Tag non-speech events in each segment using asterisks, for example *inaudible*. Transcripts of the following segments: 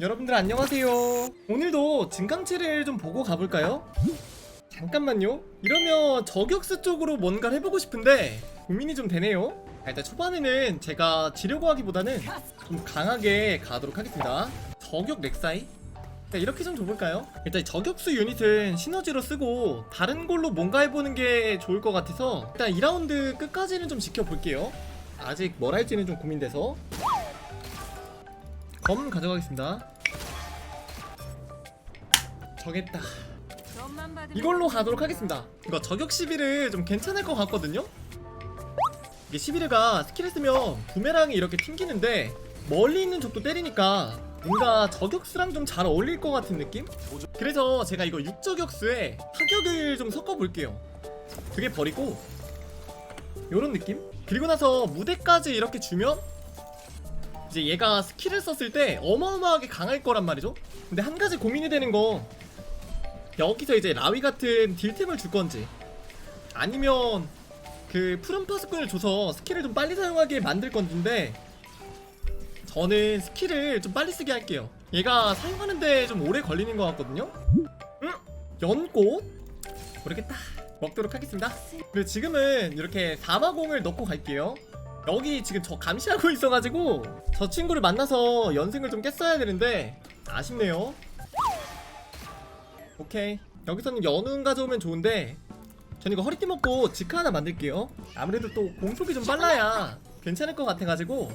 여러분들 안녕하세요. 오늘도 증강체를 좀 보고 가볼까요? 잠깐만요. 이러면 저격수 쪽으로 뭔가를 해보고 싶은데 고민이 좀 되네요. 자, 일단 초반에는 제가 지려고 하기보다는 좀 강하게 가도록 하겠습니다. 저격 렉사이? 자, 이렇게 좀 줘볼까요? 일단 이 저격수 유닛은 시너지로 쓰고 다른 걸로 뭔가 해보는 게 좋을 것 같아서 일단 2라운드 끝까지는 좀 지켜볼게요. 아직 뭘 할지는 좀 고민돼서 검 가져가겠습니다. 정했다. 이걸로 가도록 하겠습니다. 이거 저격 시비를 좀 괜찮을 것 같거든요? 이게 시비르가 스킬을 쓰면 부메랑이 이렇게 튕기는데 멀리 있는 적도 때리니까 뭔가 저격수랑 좀 잘 어울릴 것 같은 느낌? 그래서 제가 이거 육저격수에 타격을 좀 섞어볼게요. 두 개 버리고 요런 느낌? 그리고 나서 무대까지 이렇게 주면 이제 얘가 스킬을 썼을 때 어마어마하게 강할 거란 말이죠. 근데 한 가지 고민이 되는 건 여기서 이제 라위 같은 딜템을 줄 건지 아니면 그 푸른 파수꾼을 줘서 스킬을 좀 빨리 사용하게 만들 건지인데 저는 스킬을 좀 빨리 쓰게 할게요. 얘가 사용하는데 좀 오래 걸리는 것 같거든요. 응? 연꽃? 모르겠다. 먹도록 하겠습니다. 그리고 지금은 이렇게 사마공을 넣고 갈게요. 여기 지금 저 감시하고 있어가지고 저 친구를 만나서 연승을 좀 깼어야 되는데 아쉽네요. 오케이 여기서는 연운 가져오면 좋은데 전 이거 허리띠 먹고 지카 하나 만들게요. 아무래도 또 공속이 좀 빨라야 괜찮을 것 같아가지고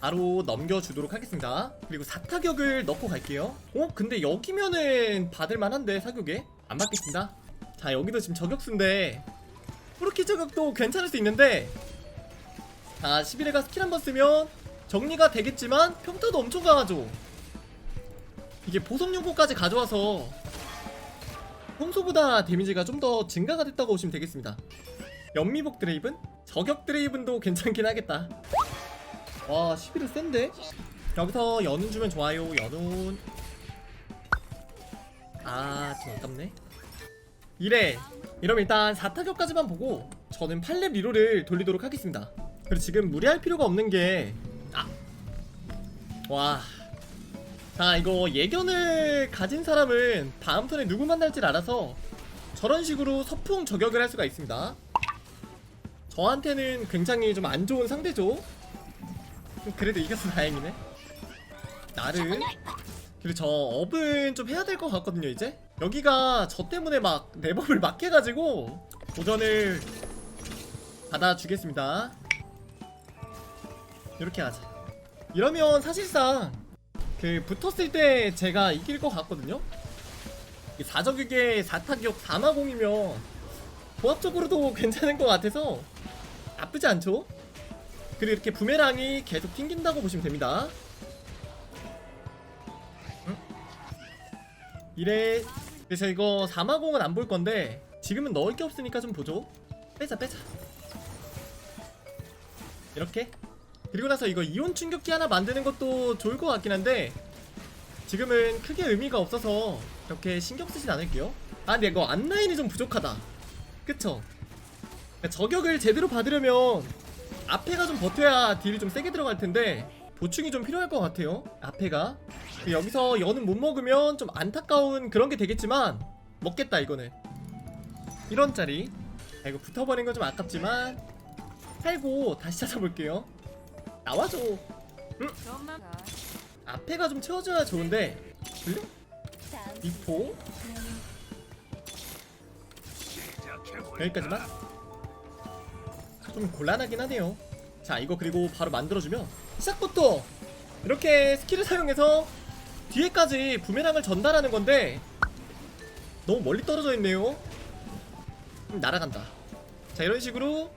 바로 넘겨주도록 하겠습니다. 그리고 사타격을 넣고 갈게요. 어? 근데 여기면은 받을만한데 사격에? 안 받겠습니다. 자 여기도 지금 저격수인데 프로키 저격도 괜찮을 수 있는데 자 11회가 스킬 한번 쓰면 정리가 되겠지만 평타도 엄청 강하죠. 이게 보석 용포까지 가져와서 평소보다 데미지가 좀 더 증가가 됐다고 보시면 되겠습니다. 연미복 드레이븐? 저격 드레이븐도 괜찮긴 하겠다. 와 11을 센데? 여기서 연운 주면 좋아요 연운 아좀 아깝네 이래 이러면 일단 4타격까지만 보고 저는 8렙 리로를 돌리도록 하겠습니다 그리고 지금 무리할 필요가 없는 게 아! 와. 자 이거 예견을 가진 사람은 다음 턴에 누구 만날지 알아서 저런 식으로 서풍 저격을 할 수가 있습니다 저한테는 굉장히 좀 안 좋은 상대죠 그래도 이겨서 다행이네. 나를 그리고 저 업은 좀 해야 될 것 같거든요 이제. 여기가 저 때문에 막 내법을 막 해가지고 도전을 받아주겠습니다. 이렇게 하자. 이러면 사실상 그 붙었을 때 제가 이길 것 같거든요. 4적육에 4타격 4마공이면 조합적으로도 *laughs* 괜찮은 것 같아서 나쁘지 않죠? 그리고 이렇게 부메랑이 계속 튕긴다고 보시면 됩니다. 응? 이래 그래서 이거 사마공은 안 볼 건데 지금은 넣을 게 없으니까 좀 보죠. 빼자 빼자. 이렇게 그리고 나서 이거 이온 충격기 하나 만드는 것도 좋을 것 같긴 한데 지금은 크게 의미가 없어서 이렇게 신경 쓰진 않을게요. 아 근데 이거 안라인이 좀 부족하다. 그쵸? 그러니까 저격을 제대로 받으려면 앞에가 좀 버텨야 딜이 좀 세게 들어갈 텐데 보충이 좀 필요할 것 같아요. 앞에가 여기서 연은 못 먹으면 좀 안타까운 그런 게 되겠지만 먹겠다 이거는. 1원짜리. 아, 이거 붙어버린 건 좀 아깝지만 살고 다시 찾아볼게요. 나와줘. 응? 앞에가 좀 채워줘야 좋은데. 블랙? 미포? 여기까지만. 좀 곤란하긴 하네요. 자, 이거 그리고 바로 만들어주면 시작부터 이렇게 스킬을 사용해서 뒤에까지 부메랑을 전달하는 건데 너무 멀리 떨어져 있네요. 음, 날아간다. 자, 이런 식으로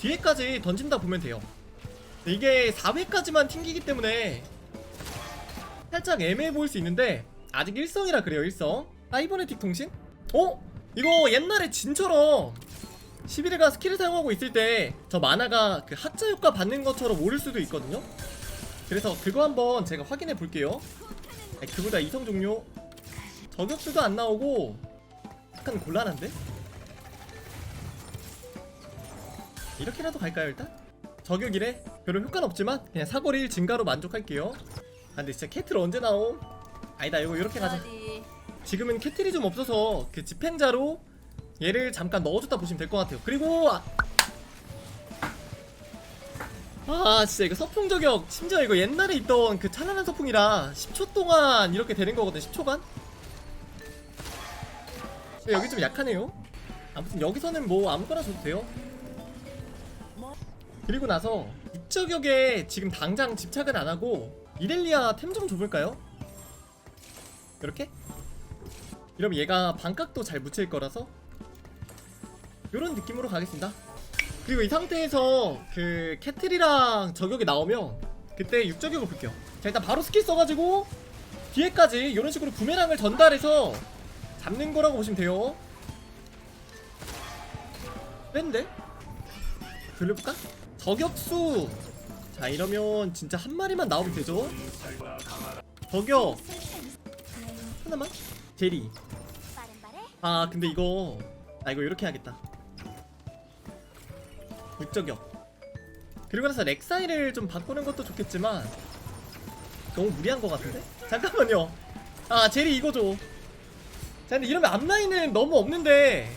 뒤에까지 던진다 보면 돼요. 이게 4회까지만 튕기기 때문에 살짝 애매해 보일 수 있는데 아직 1성이라 그래요, 1성. 사이버네틱 통신? 어? 이거 옛날에 진처럼 11회가 스킬을 사용하고 있을 때 저 만화가 그 학자 효과 받는 것처럼 오를 수도 있거든요. 그래서 그거 한번 제가 확인해 볼게요. 아니, 그보다 이성 종료 저격수도 안 나오고 약간 곤란한데? 이렇게라도 갈까요 일단? 저격이래? 별로 효과는 없지만 그냥 사거리 증가로 만족할게요. 근데 진짜 캐틀 언제 나옴? 아니다 이거 이렇게 가자. 지금은 캐틀이 좀 없어서 그 집행자로 얘를 잠깐 넣어줬다 보시면 될 것 같아요. 그리고 아, 아 진짜 이거 서풍 저격. 심지어 이거 옛날에 있던 그 찬란한 서풍이라 10초 동안 이렇게 되는 거거든 10초간. 여기 좀 약하네요. 아무튼 여기서는 뭐 아무거나 줘도 돼요 그리고 나서 육저격에 지금 당장 집착은 안 하고 이렐리아 템 좀 줘볼까요? 이렇게? 이러면 얘가 반각도 잘 묻힐 거라서 이런 느낌으로 가겠습니다. 그리고 이 상태에서 그 캐틀이랑 저격이 나오면 그때 육저격을 볼게요. 자 일단 바로 스킬 써가지고 뒤에까지 이런 식으로 부메랑을 전달해서 잡는 거라고 보시면 돼요. 뺀데? 돌려볼까? 저격수! 자 이러면 진짜 한 마리만 나오면 되죠? 저격! 하나만? 제리 아 근데 이거 나 이거 이렇게 해야겠다 육저격 그리고 나서 렉사이를 좀 바꾸는 것도 좋겠지만 너무 무리한 것 같은데? 잠깐만요 아 제리 이거 줘 자, 근데 이러면 앞라인은 너무 없는데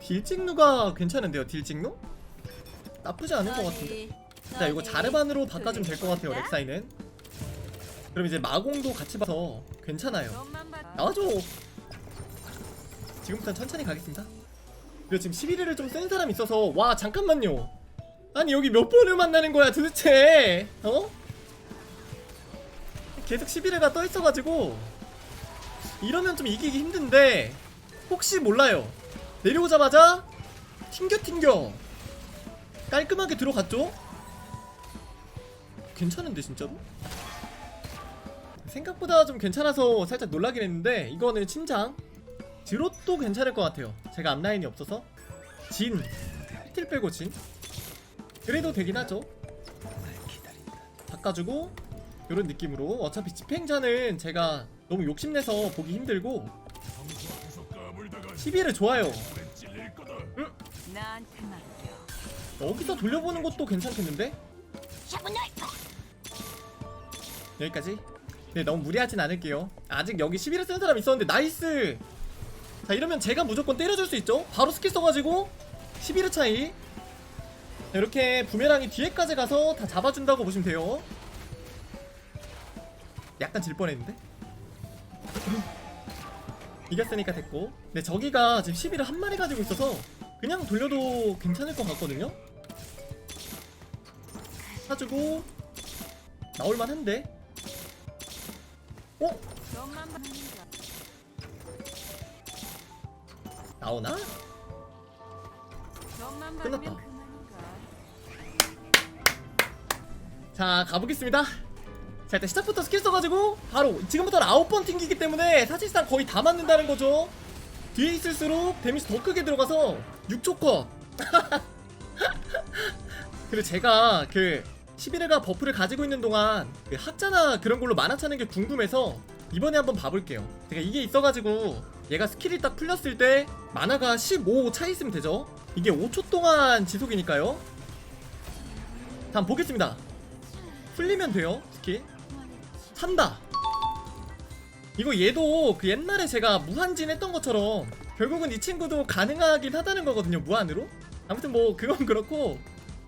딜찍누가 괜찮은데요 딜찍누? 나쁘지 않은 것 같은데. 자 이거 자르반으로 바꿔주면 될 것 같아요 렉사이는. 그럼 이제 마공도 같이 봐서 괜찮아요. 나와줘. 지금부터 천천히 가겠습니다. 그리고 지금 11회를 좀센 사람이 있어서 와 잠깐만요. 아니 여기 몇 번을 만나는 거야 도대체? 어? 계속 11회가 떠 있어가지고. 이러면 좀 이기기 힘든데 혹시 몰라요. 내려오자마자 튕겨 튕겨 깔끔하게 들어갔죠? 괜찮은데 진짜로? 생각보다 좀 괜찮아서 살짝 놀라긴 했는데 이거는 침장. 드롯도 괜찮을 것 같아요. 제가 앞라인이 없어서. 진. 히틀 빼고 진. 그래도 되긴 하죠. 바꿔주고 이런 느낌으로. 어차피 집행자는 제가 너무 욕심내서 보기 힘들고 12를 좋아요. 맡겨 여기서 돌려보는 것도 괜찮겠는데? 여기까지? 네 너무 무리하진 않을게요. 아직 여기 11을 쓴 사람 있었는데 나이스! 자 이러면 제가 무조건 때려줄 수 있죠? 바로 스킬 써가지고 11회 차이. 자, 이렇게 부메랑이 뒤에까지 가서 다 잡아준다고 보시면 돼요. 약간 질 뻔했는데? *laughs* 이겼으니까 됐고. 근데 저기가 지금 11을 한 마리 가지고 있어서 그냥 돌려도 괜찮을 것 같거든요 사주고 나올만 한데 어? 나오나? 끝났다. 자 가보겠습니다 자 일단 시작부터 스킬 써가지고 바로 지금부터는 9번 튕기기 때문에 사실상 거의 다 맞는다는 거죠 뒤에 있을수록 데미지 더 크게 들어가서 6초 컷 *laughs* 그리고 제가 그 11회가 버프를 가지고 있는 동안 그 학자나 그런 걸로 만화 차는 게 궁금해서 이번에 한번 봐볼게요. 제가 이게 있어가지고 얘가 스킬이 딱 풀렸을 때 만화가 15차 있으면 되죠? 이게 5초 동안 지속이니까요. 자 한번 보겠습니다. 풀리면 돼요 스킬. 산다. 이거 얘도 그 옛날에 제가 무한진 했던 것처럼 결국은 이 친구도 가능하긴 하다는 거거든요 무한으로. 아무튼 뭐 그건 그렇고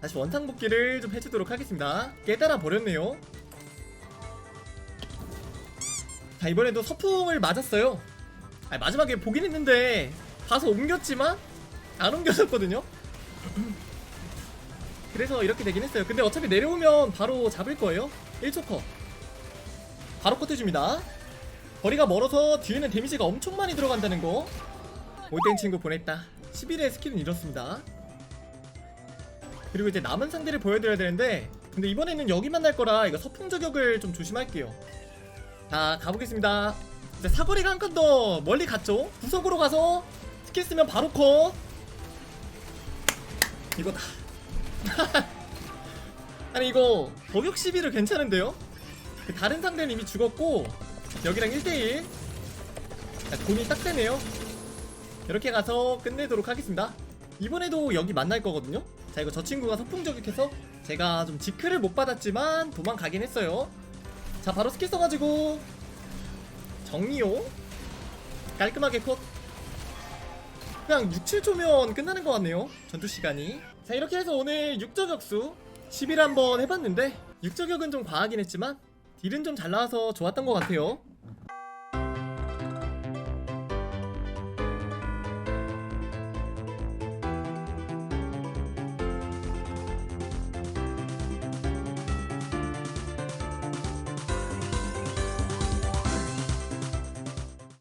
다시 원상 복귀를 좀 해주도록 하겠습니다. 깨달아 버렸네요. 자 이번에도 서풍을 맞았어요. 아니, 마지막에 보긴 했는데 봐서 옮겼지만 안 옮겨졌거든요. *clears throat* 그래서 이렇게 되긴 했어요. 근데 어차피 내려오면 바로 잡을 거예요. 1초 컷 바로 컷 해줍니다. 거리가 멀어서 뒤에는 데미지가 엄청 많이 들어간다는 거. 올땡 친구 보냈다. 11의 스킬은 이렇습니다 그리고 이제 남은 상대를 보여드려야 되는데 근데 이번에는 여기 만날 거라 이거 서풍 저격을 좀 조심할게요. 자 가보겠습니다. 이제 사거리가 한 칸 더 멀리 갔죠? 구석으로 가서 스킬 쓰면 바로 컷! 이거다. *laughs* 아니 이거 저격 시비를 괜찮은데요? 그 다른 상대는 이미 죽었고 여기랑 1대1 돈이 딱 되네요. 이렇게 가서 끝내도록 하겠습니다 이번에도 여기 만날 거거든요. 자 이거 저 친구가 서풍 저격해서 제가 좀 지크를 못 받았지만 도망가긴 했어요. 자 바로 스킬 써가지고 정리요 깔끔하게 컷. 그냥 6, 7초면 끝나는 것 같네요 전투 시간이. 자 이렇게 해서 오늘 6저격수 10일 한번 해봤는데 6저격은 좀 과하긴 했지만 딜은 좀 잘 나와서 좋았던 것 같아요